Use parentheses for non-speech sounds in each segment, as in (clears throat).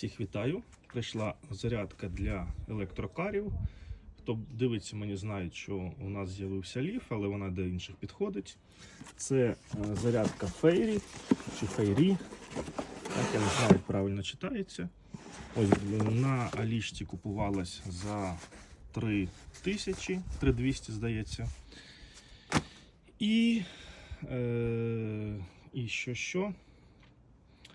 Всіх вітаю. Прийшла зарядка для електрокарів. Хто дивиться, мені знають, що у нас з'явився ліф, але вона до інших підходить. Це е, зарядка Фейрі чи Фейрі. Так, я не знаю, як правильно читається. Ось на Алішці купувалась за 3 тисячі, 3200, здається. І, е, і що що?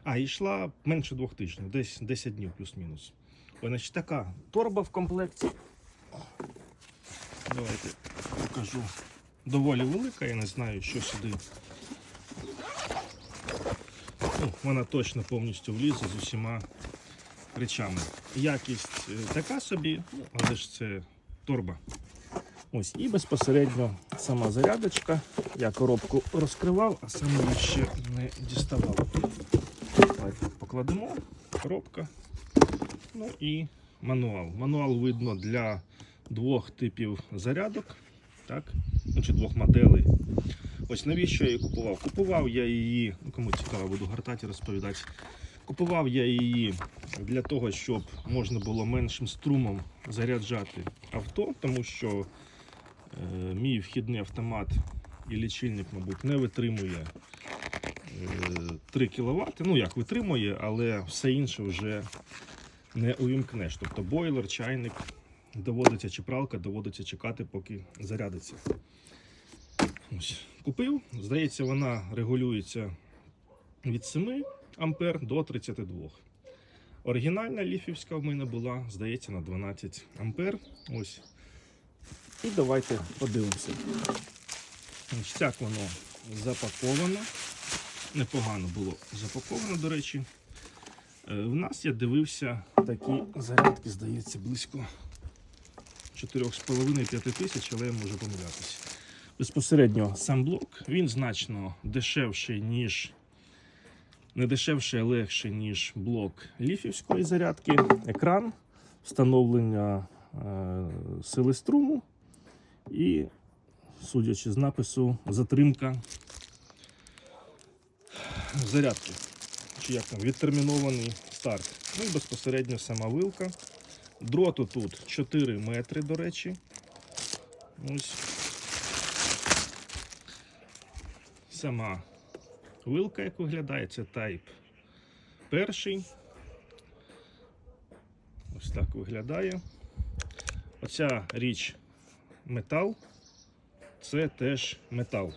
А, йшла менше двох тижнів, десь 10 днів плюс-мінус. Значить, така торба в комплекті. Давайте покажу. Доволі велика, я не знаю, що сюди. Ну, вона точно повністю влізе з усіма речами. Якість е, така собі, ну, але ж це торба. Ось, і безпосередньо сама зарядочка. Я коробку розкривав, а саме її ще не діставав. Покладемо. Коробка. Ну і мануал. Мануал видно для двох типів зарядок. Так? Ну, чи двох моделей. Ось навіщо я її купував? Купував я її, ну, кому цікаво, буду гортати, розповідати. Купував я її для того, щоб можна було меншим струмом заряджати авто, тому що е, мій вхідний автомат і лічильник, мабуть, не витримує 3 кВт. Ну як витримує, але все інше вже не увімкнеш. Тобто бойлер, чайник доводиться чи пралка, доводиться чекати, поки зарядиться. Ось. Купив. Здається, вона регулюється від 7 ампер до 32. Оригінальна ліфівська в мене була, здається, на 12 ампер. Ось. І давайте подивимося. Ось так воно запаковано. Непогано було запаковано, до речі. Е, В нас я дивився такі зарядки, здається, близько 4,5-5 тисяч, але я можу помилятися. Безпосередньо сам блок, він значно дешевший, ніж не дешевший, а легший, ніж блок ліфівської зарядки. Екран, встановлення е, сили струму і, судячи з напису, затримка (clears throat) зарядки. Чи як там відтермінований старт. Ну і безпосередньо сама вилка. Дроту тут 4 метри, до речі. Ось. Сама вилка, як виглядає, це Type перший. Ось так виглядає. Оця річ метал. Це теж метал.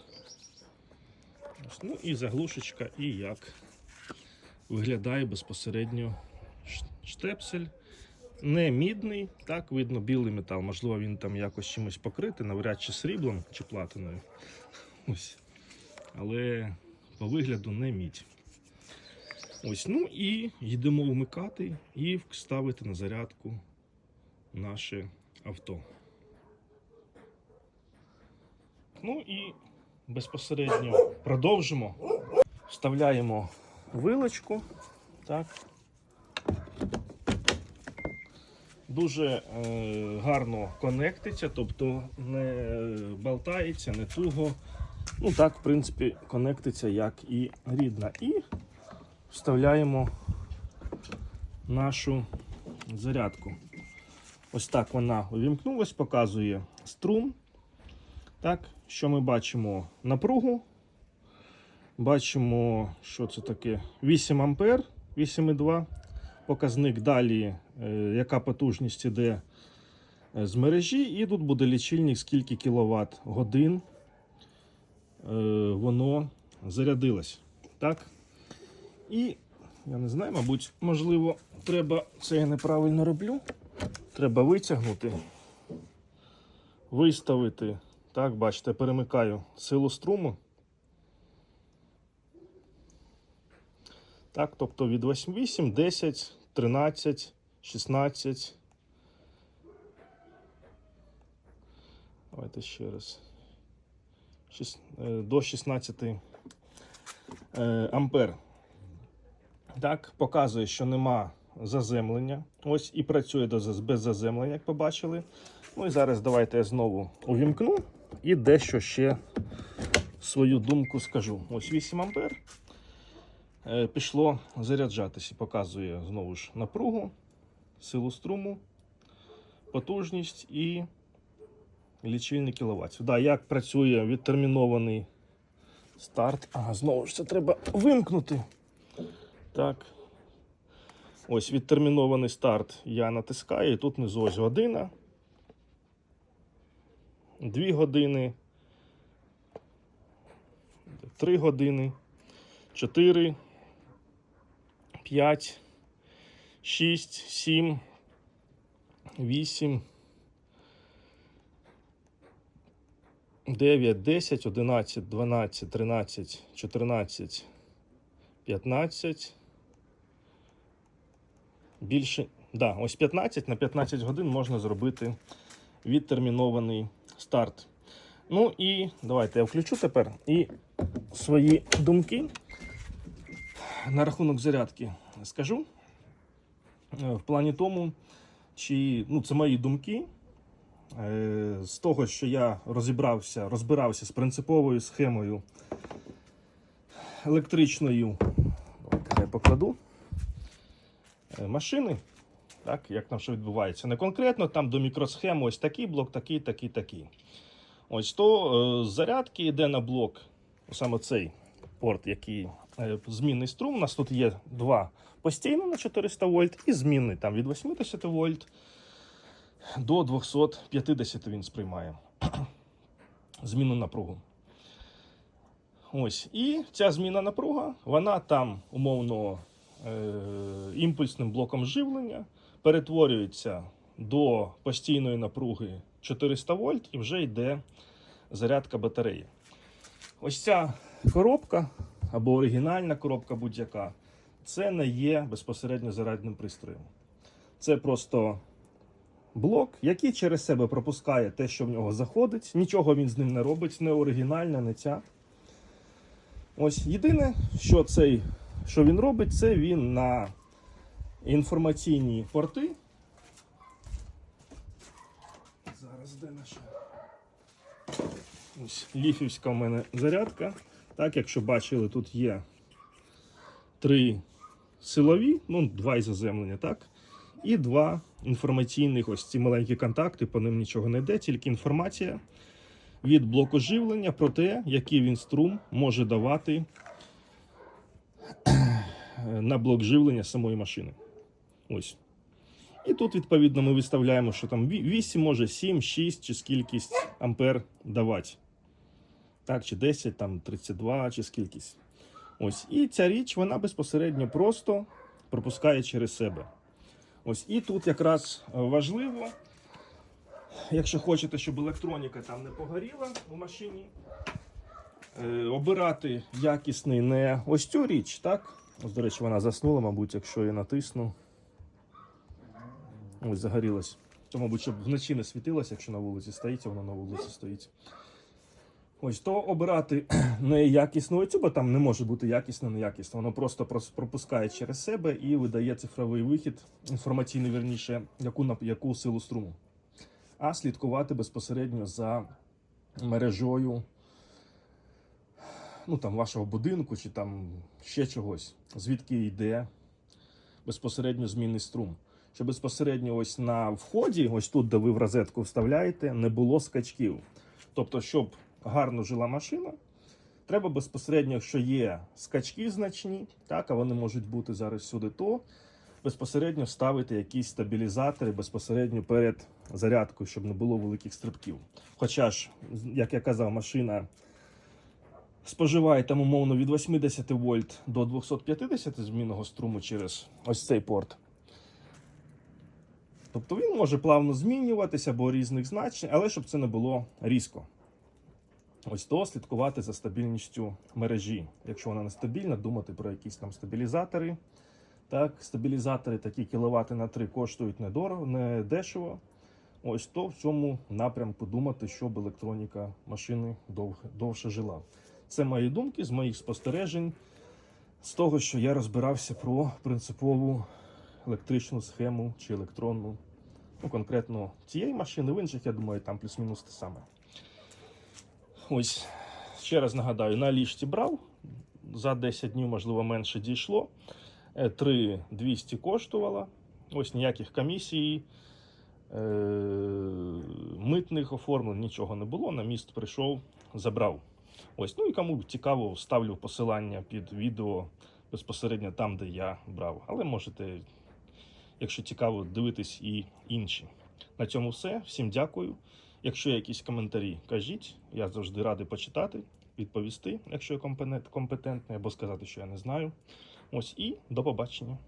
Ну і заглушечка, і як виглядає безпосередньо штепсель. Не мідний, так, видно білий метал. Можливо, він там якось чимось покритий, навряд чи сріблом чи платиною. Ось. Але по вигляду не мідь. Ось, ну і йдемо вмикати і ставити на зарядку наше авто. Ну і безпосередньо продовжимо. Вставляємо вилочку. Так. Дуже е, гарно конектиться, тобто не болтається, не туго. Ну так, в принципі, конектиться як і рідна. І вставляємо нашу зарядку. Ось так вона увімкнулась, показує струм. Так, що ми бачимо? Напругу. Бачимо, що це таке 8 ампер, 8,2. Показник далі, е, яка потужність іде е, з мережі, і тут буде лічильник, скільки кіловат годин е, воно зарядилось. Так? І я не знаю, мабуть, можливо, треба, це я неправильно роблю. Треба витягнути, виставити. Так, бачите, перемикаю силу струму. Так, тобто від 8, 8, 10, 13, 16. Давайте ще раз. Е, До 16 е, ампер. Так, показує, що нема заземлення. Ось і працює без заземлення, як побачили. Ну і зараз давайте я знову увімкну і дещо ще свою думку скажу. Ось 8 ампер. е, пішло заряджатися. Показує знову ж напругу, силу струму, потужність і лічильник кіловат. Да, як працює відтермінований старт. Ага, знову ж це треба вимкнути. Так. Ось відтермінований старт я натискаю, і тут внизу ось година. Дві години. Три години. Чотири. П'ять. Шість. Сім. Вісім. 9, 10, 11, 12, 13, 14, 15. Більше. Да, ось 15 на 15 годин можна зробити відтермінований старт. Ну і давайте я включу тепер і свої думки на рахунок зарядки скажу. Е, В плані тому, чи ну, це мої думки. Е, З того, що я розібрався, розбирався з принциповою схемою електричною, давайте я покладу е, машини, так, як там що відбувається. Не конкретно там до мікросхеми ось такий блок, такий, такий, такий. Ось то е, з зарядки йде на блок, саме цей порт, який е, змінний струм. У нас тут є два постійно на 400 вольт і змінний там від 80 вольт до 250 він сприймає (clears throat) зміну напругу. Ось. І ця зміна напруга, вона там умовно е, імпульсним блоком живлення перетворюється до постійної напруги 400 вольт і вже йде зарядка батареї. Ось ця коробка або оригінальна коробка будь-яка, це не є безпосередньо зарядним пристроєм. Це просто блок, який через себе пропускає те, що в нього заходить. Нічого він з ним не робить, не оригінальна, не ця. Ось єдине, що, цей, що він робить, це він на інформаційні порти. Зараз де наша? Ось ліфівська в мене зарядка. Так, якщо бачили, тут є три силові, ну, два із заземлення, так? І два інформаційних, ось ці маленькі контакти, по ним нічого не йде, тільки інформація від блоку живлення про те, який він струм може давати (clears throat) на блок живлення самої машини. Ось. І тут, відповідно, ми виставляємо, що там 8, може 7, 6 чи скількись ампер давати. Так, чи 10, там 32, чи скількись. Ось. І ця річ, вона безпосередньо просто пропускає через себе. Ось. І тут якраз е, важливо, якщо хочете, щоб електроніка там не погоріла у машині, е, обирати якісний не ось цю річ, так? Ось, до речі, вона заснула, мабуть, якщо я натисну. Ось загорілась. То, мабуть, щоб вночі не світилося, якщо на вулиці стоїть, воно на вулиці стоїть. Ось то обирати (clears throat) не якісну оцю, бо там не може бути якісно, неякісно. Воно просто пропускає через себе і видає цифровий вихід, інформаційний верніше, яку, яку силу струму. А слідкувати безпосередньо за мережою ну, там, вашого будинку чи там ще чогось, звідки йде безпосередньо змінний струм. Щоб безпосередньо ось на вході, ось тут, де ви в розетку вставляєте, не було скачків. Тобто, щоб гарно жила машина, треба безпосередньо, якщо є скачки значні, так, а вони можуть бути зараз сюди, то безпосередньо ставити якісь стабілізатори безпосередньо перед зарядкою, щоб не було великих стрибків. Хоча ж, як я казав, машина споживає там умовно від 80 вольт до 250 змінного струму через ось цей порт. Тобто він може плавно змінюватися або різних значень, але щоб це не було різко. Ось то слідкувати за стабільністю мережі. Якщо вона нестабільна, думати про якісь там стабілізатори. Так, стабілізатори такі кіловати на 3 коштують недорого, не дешево. Ось то в цьому напрямку думати, щоб електроніка машини довше, жила. Це мої думки з моїх спостережень, з того, що я розбирався про принципову електричну схему чи електронну. Ну, конкретно цієї машини, в інших, я думаю, там плюс-мінус те саме. Ось, ще раз нагадаю, на ліжці брав за 10 днів, можливо, менше дійшло. Е, 3200 коштувало. Ось ніяких комісій, е, митних оформлень, нічого не було. На міст прийшов, забрав. Ось, ну і кому цікаво, ставлю посилання під відео безпосередньо там, де я брав. Але можете, якщо цікаво, дивитись і інші. На цьому все. Всім дякую. Якщо є якісь коментарі, кажіть. Я завжди радий почитати, відповісти, якщо я компетентний, або сказати, що я не знаю. Ось і до побачення.